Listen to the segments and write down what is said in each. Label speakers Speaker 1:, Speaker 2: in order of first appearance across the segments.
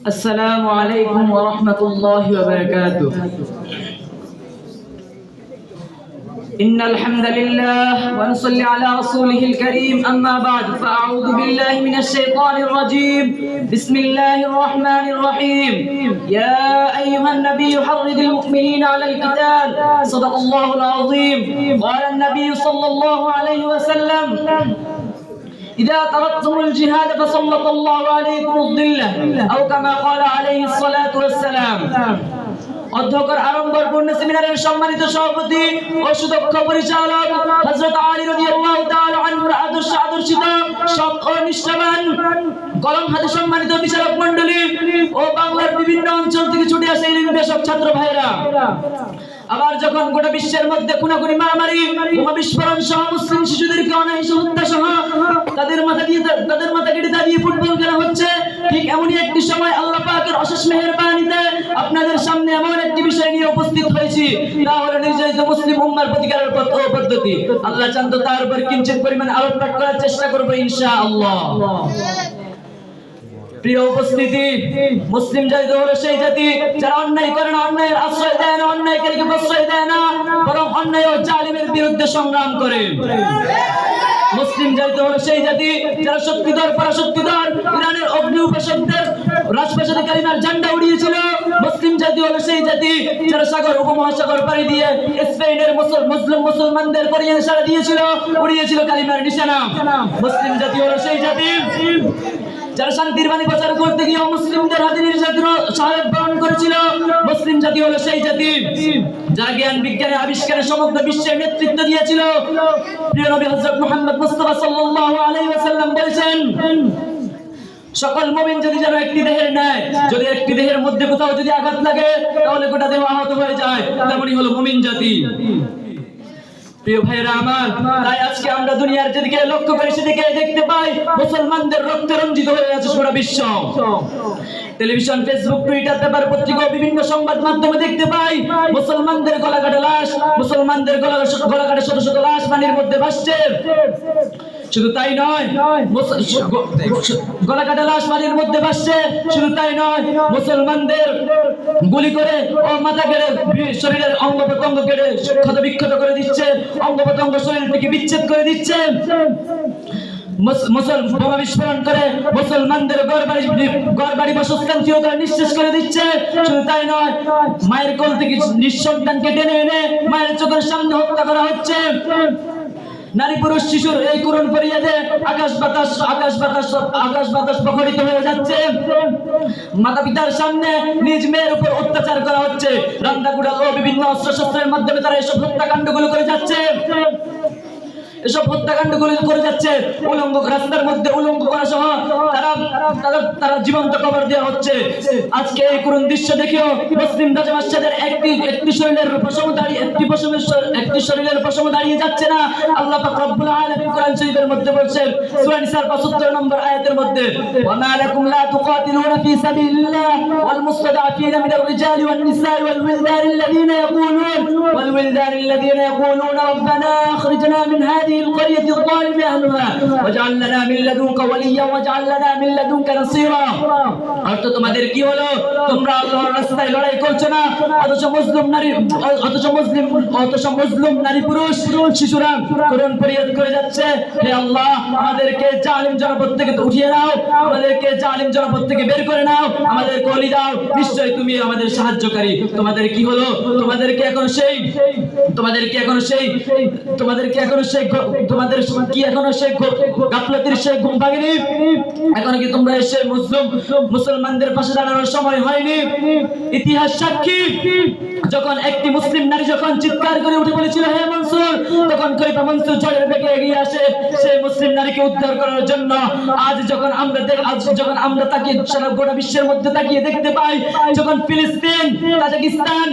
Speaker 1: السلام عليكم ورحمة الله وبركاته. إن الحمد لله ونصلي على رسوله الكريم أما بعد فأعوذ بالله من الشيطان الرجيم. بسم الله الرحمن الرحيم. يا أيها النبي حرض المؤمنين على القتال. صدق الله العظيم. قال النبي صلى الله عليه وسلم إذا تركتم الجهاد فسلط الله عليكم الظلة أو كما قال عليه الصلاة والسلام অধ্যক্ষর আড়ম্বরপূর্ণ সেমিনারের সম্মানিত সভাপতি ও সুদক্ষ পরিচালক হযরত আলী রাদিয়াল্লাহু তাআলা আনহুর আদর্শ আদর্শিত সৎ ও নিষ্ঠাবান কলম হাতে সম্মানিত বিচারক মণ্ডলী ও বাংলার বিভিন্ন অঞ্চল থেকে ছুটে আসে এই বেশক ছাত্র ভাইরা আবার যখন গোটা বিশ্বের মধ্যে খুনাখুনি মারামারি বোমা বিস্ফোরণ সহ মুসলিম শিশুদেরকে অনাহিস হত্যা সহ তাদের মাথা দিয়ে তাদের মাথা কেটে দাঁড়িয়ে ফুটবল খেলা হচ্ছে, ঠিক এমনই একটি সময় আল্লাহ পাকের অশেষ মেহেরবানিতে আপনাদের সামনে এমন একটি বিষয় নিয়ে উপস্থিত হয়েছি। তা হলো নির্যাতিত মুসলিম উম্মার প্রতিকারের পদ্ধতি। আল্লাহ চান তো তার উপর কিঞ্চিত পরিমাণ আলোকপাত করার চেষ্টা করব ইনশাআল্লাহ। প্রিয় উপস্থিতি, মুসলিম জাতি হলো সেই জাতি, যারা অন্যায় করে না, অন্যায়ের আশ্রয় দেয় না, অন্যায় অন্যায়কারীকে প্রশ্রয় দেয় না, বরং অন্যায় ও জালিমের বিরুদ্ধে সংগ্রাম করে। মুসলিম জাতি হলো সেই জাতি, যারা শক্তিধর, পরাশক্তিধর, ইরানের অগ্নি উপাসকদের রাজপ্রাসাদে কালিমার ঝান্ডা উড়িয়েছিল। মুসলিম জাতি হলো সেই জাতি, যারা সাগর, উপমহাসাগর পাড়ি দিয়ে স্পেনের মুসল- মুসলিম মুসলমানদের পরিয়ে সারা দিয়েছিল, উড়িয়েছিল কালিমার নিশানা। মুসলিম জাতি হলো সেই জাতি। যারা শান্তির বাণী প্রচার করতে গিয়ে মুসলিমদের হাতে নির্যাতন সহায়ক বরণ করেছিল, মুসলিম জাতি হলো সেই জাতি। যারা জ্ঞান বিজ্ঞানের আবিষ্কারে সমগ্র বিশ্বের নেতৃত্ব দিয়েছিল। প্রিয় নবী হযরত মুহাম্মদ মুস্তাফা সাল্লাল্লাহু আলাইহি ওয়াসাল্লাম বলেছেন, সকল মুমিন যদি যেন একটি দেহের নেয় যদি একটি দেহের মধ্যে কোথাও যদি আঘাত লাগে, তাহলে গোটা দেহ আহত হয়ে যায়। তেমনই হলো মুমিন জাতি। প্রিয় ভাইরা আমার, তাই আজকে আমরা দুনিয়ার যেদিকে লক্ষ্য করে সেদিকে দেখতে পাই মুসলমানদের রক্তে রঞ্জিত হয়ে আছে সারা বিশ্ব। টেলিভিশন, ফেসবুক, টুইটার, পেপার পত্রিকা বিভিন্ন সংবাদ মাধ্যমে দেখতে পাই মুসলমানদের গলা কাটা লাশ, মুসলমানদের গলা গলা কাটা শত শত লাশ পানির মধ্যে ভাসছে। শুধু তাই নয় গলা কাটা লাশ পানির মধ্যে ভাসছে শুধু তাই নয় মুসলমানদের গুলি করে ও মাথা কেড়ে শরীরের অঙ্গ প্রত্যঙ্গ কেড়ে ক্ষত বিক্ষত করে দিচ্ছে অঙ্গ প্রত্যঙ্গ শরীর থেকে বিচ্ছেদ করে দিচ্ছে। বোমা বিস্ফোরণ করে মুসলমানদের ঘর বাড়ি ঘর বাড়ি বাসস্থান চিরতরে নিঃশেষ করে দিচ্ছে। শুধু তাই নয় মায়ের কোল থেকে নিঃসন্তানকে টেনে এনে মায়ের চোখের সামনে হত্যা করা হচ্ছে। নারী পুরুষ শিশুর এই করুণ পরিয়াদে আকাশ বাতাস আকাশ বাতাস আকাশ বাতাস প্রখরিত হয়ে যাচ্ছে। মাতা পিতার সামনে নিজ মেয়ের উপর অত্যাচার করা হচ্ছে। রান্না কুড়াল ও বিভিন্ন অস্ত্র শস্ত্রের মাধ্যমে তারা এসব হত্যাকাণ্ডগুলো করে যাচ্ছে। এসব হত্যাকাণ্ডগুলো করে যাচ্ছে উলঙ্গ রাস্তার মধ্যে উলঙ্গ করা সহ তারা তারা তারা জীবন্ত কবর দেওয়া হচ্ছে আজকে এই করুণ দৃশ্য দেখেও মুসলিম রাজবাসাদের একটি একটি শরীরের পশম দাঁড়িয়ে একটি পশমের শ- একটি শরীরের পশম দাঁড়িয়ে যাচ্ছে না আল্লাহ পাক রব্বুল আলামিন কোরআন শরীফের মধ্যে বলছেন সূরা নিসার 75 নম্বর আয়াতের মধ্যে ওয়া মা লাকুম লা তুকাতিলুনা ফি সাবিলিল্লাহ ওয়াল মুস্তাদআফিনা মিনার রিজালি ওয়ান নিসাই ওয়াল উলদান الذين يقولون والولدان الذين يقولون ربنا اخرجنا من هذه القرية الظالم أهلها واجعل لنا من لدنك وليا واجعل لنا من لدنك نصيرا অর্থ তোমাদের কি হলো তোমরা আল্লাহর রাস্তায় লড়াই করছো না অথচ মুসলিম নারী অথচ মুসলিম অথচ মুসলিম নারী পুরুষ শিশুরা করুণ ফরিয়াদ করে যাচ্ছে হে আল্লাহ আমাদেরকে জালিম জনপদ থেকে উঠিয়ে নাও আমাদেরকে জালিম জনপদ থেকে বের করে নাও আমাদের কলি দাও নিশ্চয় তুমি আমাদের সাহায্যকারী তোমাদের কি হলো তোমাদেরকে এখন সেই তোমাদেরকে এখন সেই তোমাদেরকে এখন সেই গ- তোমাদের কি এখনও সে সেই ঘুম কি তোমরা এসে মুসলিম মুসলমানদের পাশে দাঁড়ানোর সময় হয়নি? ইতিহাস সাক্ষী, যখন একটি মুসলিম নারী যখন চিৎকার করে উঠে বলেছিল, হে মনসুর, তখন খলিফা মনসুর ঝড়ের বেগে এগিয়ে আসে। সেই মুসলিম নারীকে উদ্ধার করার জন্য আজ যখন আমরা আজ যখন আমরা তাকিয়ে সারা গোটা বিশ্বের মধ্যে তাকিয়ে দেখতে পাই, যখন ফিলিস্তিন, তাজাকিস্তান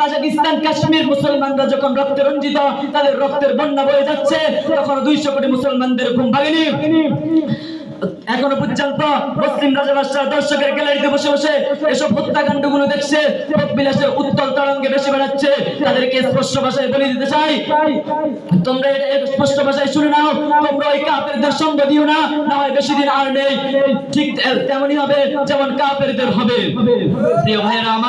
Speaker 1: তাজিকিস্তান, কাশ্মীর মুসলমানরা যখন রক্তে রঞ্জিত, তাদের রক্তের বন্যা বয়ে যাচ্ছে, তখন দুইশো কোটি মুসলমানদের ঘুম ভাঙেনি। এখনও পর্যন্ত মুসলিম রাজাবাদশাহ দর্শকের গ্যালারিতে বসে বসে এসব হত্যাকাণ্ডগুলো দেখছে বিলাসের উত্তল তরঙ্গে বেশি বেড়াচ্ছে। তাদেরকে স্পষ্ট ভাষায় বলে দিতে চাই। তোমরা এটা স্পষ্ট ভাষায় শুনে নাও, তোমরা ওই কাপেরদের সঙ্গ দিও না না হয় বেশি দিন আর নেই। ঠিক তেমনই হবে, যেমন কাপেরদের হবে। প্রিয় ভাইয়েরা